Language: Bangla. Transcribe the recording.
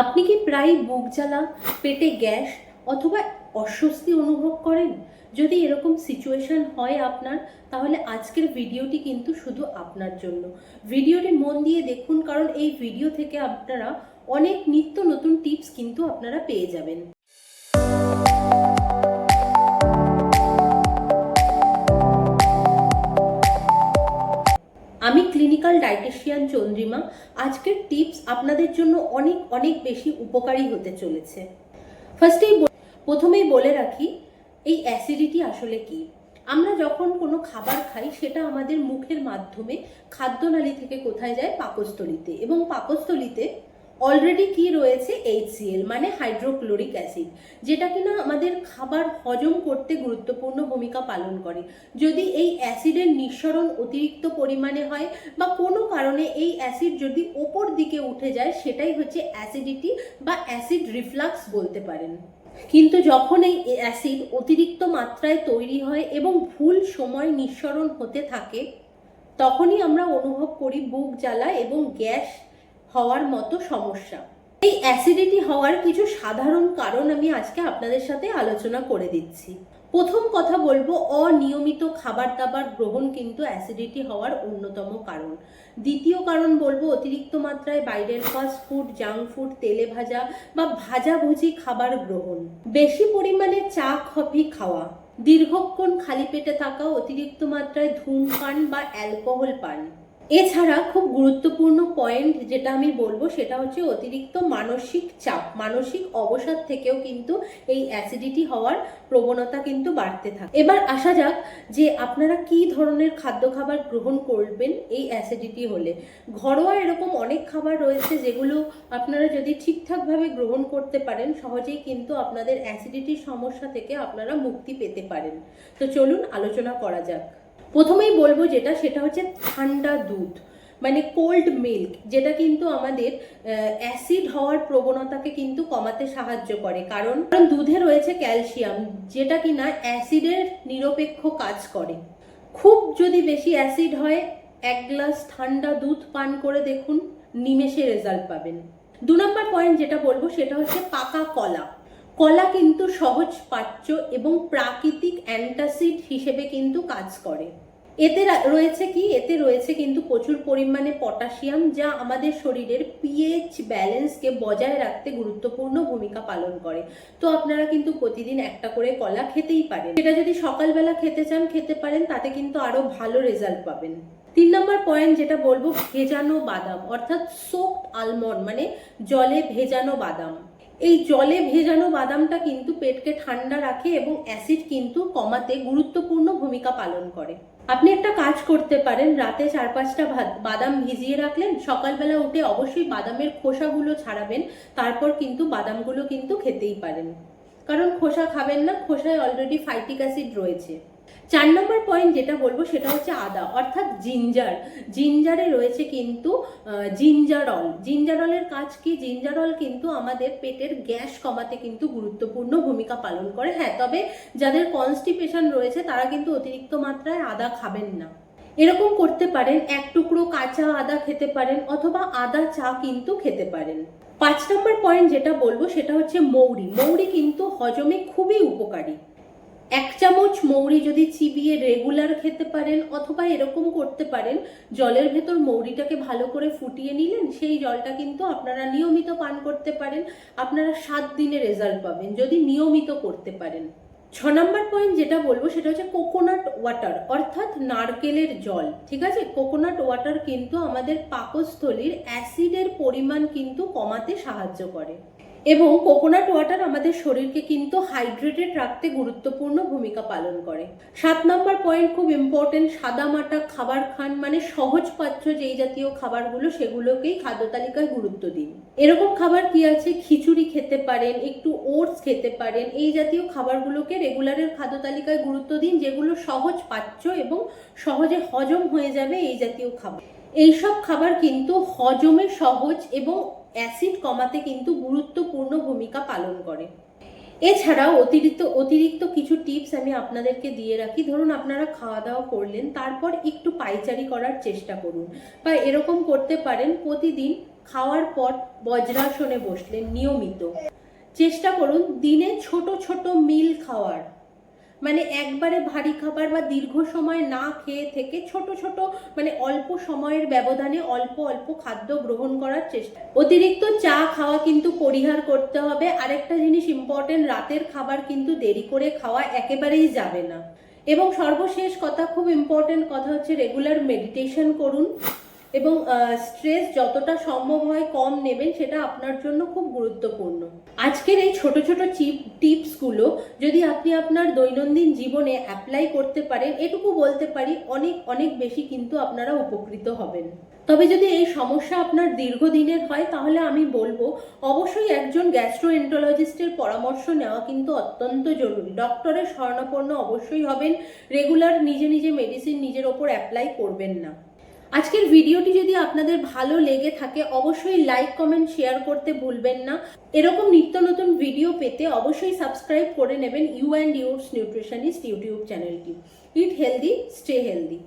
আপনি কি প্রায় বুক জ্বালা, পেটে গ্যাস অথবা অস্বস্তি অনুভব করেন? যদি এরকম সিচুয়েশান হয় আপনার, তাহলে আজকের ভিডিওটি কিন্তু শুধু আপনার জন্য। ভিডিওটি মন দিয়ে দেখুন, কারণ এই ভিডিও থেকে আপনারা অনেক নিত্য নতুন টিপস কিন্তু আপনারা পেয়ে যাবেন। ক্লিনিক্যাল ডায়েটিশিয়ান চন্দ্রিমা আজকের টিপস আপনাদের জন্য অনেক অনেক বেশি উপকারী হতে চলেছে। ফার্স্টেই প্রথমেই বলে রাখি, এই অ্যাসিডিটি আসলে কি? আমরা যখন কোনো খাবার খাই, সেটা আমাদের মুখের মাধ্যমে খাদ্যনালী থেকে কোথায় যায়? পাকস্থলিতে। এবং পাকস্থলিতে অলরেডি কি রয়েছে? এইচসিএল মানে হাইড্রোক্লোরিক অ্যাসিড যেটা কিনা আমাদের খাবার হজম করতে গুরুত্বপূর্ণ ভূমিকা পালন করে। যদি এই অ্যাসিডের নিঃসরণ অতিরিক্ত পরিমাণে হয় বা কোনো কারণে এই অ্যাসিড যদি ওপর দিকে উঠে যায়, সেটাই হচ্ছে অ্যাসিডিটি বা অ্যাসিড রিফ্লাক্স বলতে পারেন। কিন্তু যখন এই অ্যাসিড অতিরিক্ত মাত্রায় তৈরি হয় এবং ভুল সময় নিঃসরণ হতে থাকে, তখনই আমরা অনুভব করি বুক জ্বালা এবং গ্যাস হওয়ার মতো সমস্যা। এই অ্যাসিডিটি হওয়ার কিছু সাধারণ কারণ আমি আজকে আপনাদের সাথে আলোচনা করে দিচ্ছি। প্রথম কথা বলব, অনিয়মিত খাবার দাবার গ্রহণ কিন্তু অ্যাসিডিটি হওয়ার অন্যতম কারণ। দ্বিতীয় কারণ বলব, অতিরিক্ত মাত্রায় বাইরের ফাস্ট ফুড জাঙ্ক ফুড তেলে ভাজা বা ভাজাভুজি খাবার গ্রহণ। বেশি পরিমাণে চা, কফি খাওয়া। দীর্ঘক্ষণ খালি পেটে থাকা অতিরিক্ত মাত্রায় ধূমপান বা অ্যালকোহল পান। এছাড়া খুব গুরুত্বপূর্ণ পয়েন্ট যেটা আমি বলব সেটা হচ্ছে অতিরিক্ত মানসিক চাপ। মানসিক অবসাদ থেকেও কিন্তু এই অ্যাসিডিটি হওয়ার প্রবণতা কিন্তু বাড়তে থাকে। এবার আসা যাক যে আপনারা কি ধরনের খাদ্য খাবার গ্রহণ করবেন এই অ্যাসিডিটি হলে। ঘরোয়া এরকম অনেক খাবার রয়েছে যেগুলো আপনারা যদি ঠিকঠাকভাবে গ্রহণ করতে পারেন, সহজেই কিন্তু আপনাদের অ্যাসিডিটির সমস্যা থেকে আপনারা মুক্তি পেতে পারেন। তো চলুন আলোচনা করা যাক। প্রথমেই বলব যেটা, সেটা হচ্ছে ঠান্ডা দুধ মানে কোল্ড মিল্ক যেটা কিন্তু আমাদের অ্যাসিড হওয়ার প্রবণতাকে কিন্তু কমাতে সাহায্য করে। কারণ কারণ দুধে রয়েছে ক্যালসিয়াম যেটা কিনা অ্যাসিডের নিরপেক্ষ কাজ করে। খুব যদি বেশি অ্যাসিড হয়, এক গ্লাস ঠান্ডা দুধ পান করে দেখুন, নিমেষে রেজাল্ট পাবেন। দু নম্বর পয়েন্ট যেটা বলব, সেটা হচ্ছে পাকা কলা। কলা কিন্তু সহজ পাচ্য এবং প্রাকৃতিক অ্যান্টাসিড হিসেবে কিন্তু কাজ করে। এতে রয়েছে কি? এতে রয়েছে কিন্তু প্রচুর পরিমাণে পটাশিয়াম, যা আমাদের শরীরের পিএইচ ব্যালেন্সকে বজায় রাখতে গুরুত্বপূর্ণ ভূমিকা পালন করে। তো আপনারা কিন্তু প্রতিদিন একটা করে কলা খেতেই পারেন। সেটা যদি সকালবেলা খেতে চান, খেতে পারেন, তাতে কিন্তু আরও ভালো রেজাল্ট পাবেন। তিন নম্বর পয়েন্ট যেটা বলব, ভেজানো বাদাম, অর্থাৎ সোকড আলমন্ড মানে জলে ভেজানো বাদাম। এই জলে ভেজানো বাদামটা কিন্তু পেটকে ঠান্ডা রাখে এবং অ্যাসিড কিন্তু কমাতে গুরুত্বপূর্ণ ভূমিকা পালন করে। আপনি একটা কাজ করতে পারেন, রাতে চার পাঁচটা বাদাম ভিজিয়ে রাখলেন, সকালবেলা উঠে অবশ্যই বাদামের খোসাগুলো ছাড়াবেন, তারপর কিন্তু বাদামগুলো কিন্তু খেতেই পারেন। কারণ খোসা খাবেন না, খোসায় অলরেডি ফাইটিক অ্যাসিড রয়েছে। চার নম্বর পয়েন্ট যেটা বলব সেটা হচ্ছে আদা, অর্থাৎ জিঞ্জার জিঞ্জারে রয়েছে কিন্তু জিঞ্জারল জিঞ্জারলের কাজ কি? জিঞ্জারল কিন্তু আমাদের পেটের গ্যাস কমাতে কিন্তু গুরুত্বপূর্ণ ভূমিকা পালন করে। হ্যাঁ তবে যাদের কনস্টিপেশন রয়েছে, তারা কিন্তু অতিরিক্ত মাত্রায় আদা খাবেন না। এরকম করতে পারেন, এক টুকরো কাঁচা আদা খেতে পারেন, অথবা আদা চা কিন্তু খেতে পারেন। পাঁচ নম্বর পয়েন্ট যেটা বলব, সেটা হচ্ছে মৌরি। মৌরি কিন্তু হজমে খুবই উপকারী। এক চামচ মৌরি যদি চিবিয়ে রেগুলার খেতে পারেন অথবা এরকম করতে পারেন, জলের ভেতর মৌরিটাকে ভালো করে ফুটিয়ে নিলেন, সেই জলটা কিন্তু আপনারা নিয়মিত পান করতে পারেন, আপনারা সাত দিনে রেজাল্ট পাবেন যদি নিয়মিত করতে পারেন। ছ নম্বর পয়েন্ট যেটা বলব সেটা হচ্ছে কোকোনাট ওয়াটার অর্থাৎ নারকেলের জল, ঠিক আছে? কোকোনাট ওয়াটার কিন্তু আমাদের পাকস্থলীর অ্যাসিডের পরিমাণ কিন্তু কমাতে সাহায্য করে। এবং কোকোনাট ওয়াটার আমাদের শরীরকে কিন্তু হাইড্রেটেড রাখতে গুরুত্বপূর্ণ ভূমিকা পালন করে। সাত নম্বর পয়েন্ট খুব ইম্পর্টেন্ট সাদামাটা খাবার খান মানে সহজ পাচ্য যেই জাতীয় খাবারগুলো সেগুলোকেই খাদ্য তালিকায় গুরুত্ব দিন। এরকম খাবার কি আছে? খিচুড়ি খেতে পারেন, একটু ওটস খেতে পারেন, এই জাতীয় খাবারগুলোকে রেগুলারের খাদ্য তালিকায় গুরুত্ব দিন, যেগুলো সহজ পাচ্য এবং সহজে হজম হয়ে যাবে এই জাতীয় খাবার। এইসব খাবার কিন্তু হজমে সহজ এবং অ্যাসিড কমাতে কিন্তু গুরুত্বপূর্ণ ভূমিকা পালন করে। এছাড়াও অতিরিক্ত অতিরিক্ত কিছু টিপস আমি আপনাদেরকে দিয়ে রাখি। ধরুন আপনারা খাওয়া দাওয়া করলেন, তারপর একটু পাইচারি করার চেষ্টা করুন বা এরকম করতে পারেন, প্রতিদিন খাওয়ার পর বজ্রাসনে বসলেন নিয়মিত। চেষ্টা করুন দিনে ছোট ছোট মিল খাওয়ার। মানে একবারে ভারী খাবার বা দীর্ঘ সময় না খেয়ে থেকে ছোট ছোট মানে অল্প সময়ের ব্যবধানে অল্প অল্প খাদ্য গ্রহণ করার চেষ্টা। অতিরিক্ত চা খাওয়া কিন্তু পরিহার করতে হবে। আরেকটা জিনিস ইম্পর্টেন্ট রাতের খাবার কিন্তু দেরি করে খাওয়া একেবারেই যাবে না। এবং সর্বশেষ কথা খুব ইম্পর্টেন্ট কথা হচ্ছে রেগুলার মেডিটেশন করুন। এবং স্ট্রেস যতটা সম্ভব হয় কম নেবেন সেটা আপনার জন্য খুব গুরুত্বপূর্ণ। আজকের এই ছোট ছোট চিপ টিপসগুলো যদি আপনি আপনার দৈনন্দিন জীবনে অ্যাপ্লাই করতে পারেন, এটুকু বলতে পারি অনেক অনেক বেশি কিন্তু আপনারা উপকৃত হবেন। তবে যদি এই সমস্যা আপনার দীর্ঘদিনের হয়, তাহলে আমি বলব, অবশ্যই একজন গ্যাস্ট্রোএন্টোলজিস্টের পরামর্শ নেওয়া কিন্তু অত্যন্ত জরুরি। ডক্টরের শরণাপন্ন অবশ্যই হবেন রেগুলার নিজে নিজে মেডিসিন নিজের ওপর অ্যাপ্লাই করবেন না। আজকের ভিডিওটি যদি আপনাদের ভালো লেগে থাকে, অবশ্যই লাইক কমেন্ট শেয়ার করতে ভুলবেন না। এরকম নিত্য নতুন ভিডিও পেতে অবশ্যই সাবস্ক্রাইব করে নেবেন you and yours nutritionist YouTube চ্যানেলটি ইট হেলদি স্টে হেলদি